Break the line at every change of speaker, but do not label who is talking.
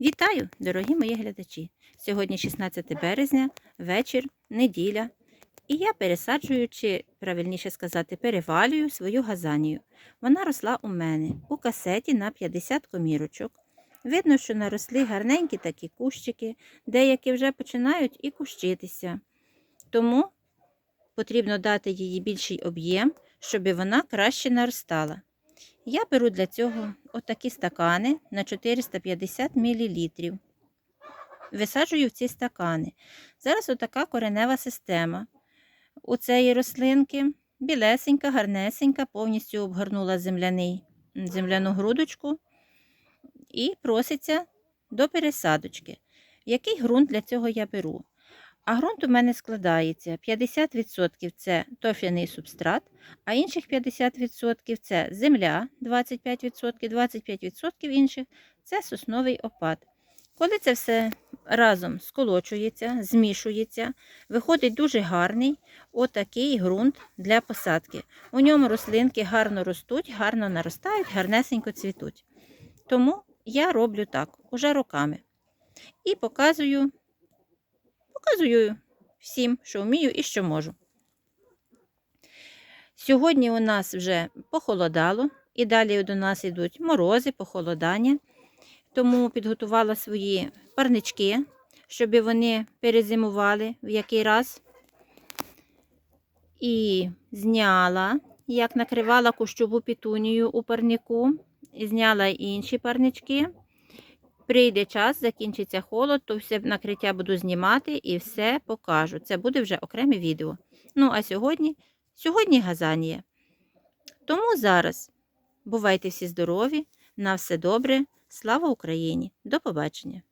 Вітаю, дорогі мої глядачі! Сьогодні 16 березня, вечір, неділя. І я пересаджую, чи правильніше сказати, перевалюю свою газанію. Вона росла у мене у касеті на 50 комірочок. Видно, що наросли гарненькі такі кущики, деякі вже починають і кущитися. Тому потрібно дати їй більший об'єм, щоб вона краще наростала. Я беру для цього отакі стакани на 450 мл. Висаджую в ці стакани. Зараз отака коренева система. У цієї рослинки білесенька, гарнесенька, повністю обгорнула земляний, земляну грудочку і проситься до пересадочки. Який ґрунт для цього я беру? А ґрунт у мене складається 50% це тоф'яний субстрат, а інших 50% це земля, 25%, 25% інших це сосновий опад. Коли це все разом сколочується, змішується, виходить дуже гарний отакий ґрунт для посадки. У ньому рослинки гарно ростуть, гарно наростають, гарнесенько цвітуть. Тому я роблю так уже роками. І показую, показую всім, що вмію і що можу. Сьогодні у нас вже похолодало, і далі до нас йдуть морози, похолодання. Тому підготувала свої парнички, щоб вони перезимували в який раз. І зняла, як накривала кущову пітунію у парнику, і зняла інші парнички. Прийде час, закінчиться холод, то все накриття буду знімати і все покажу. Це буде вже окреме відео. Ну, а сьогодні, сьогодні газанія. Тому зараз бувайте всі здорові, на все добре. Слава Україні! До побачення!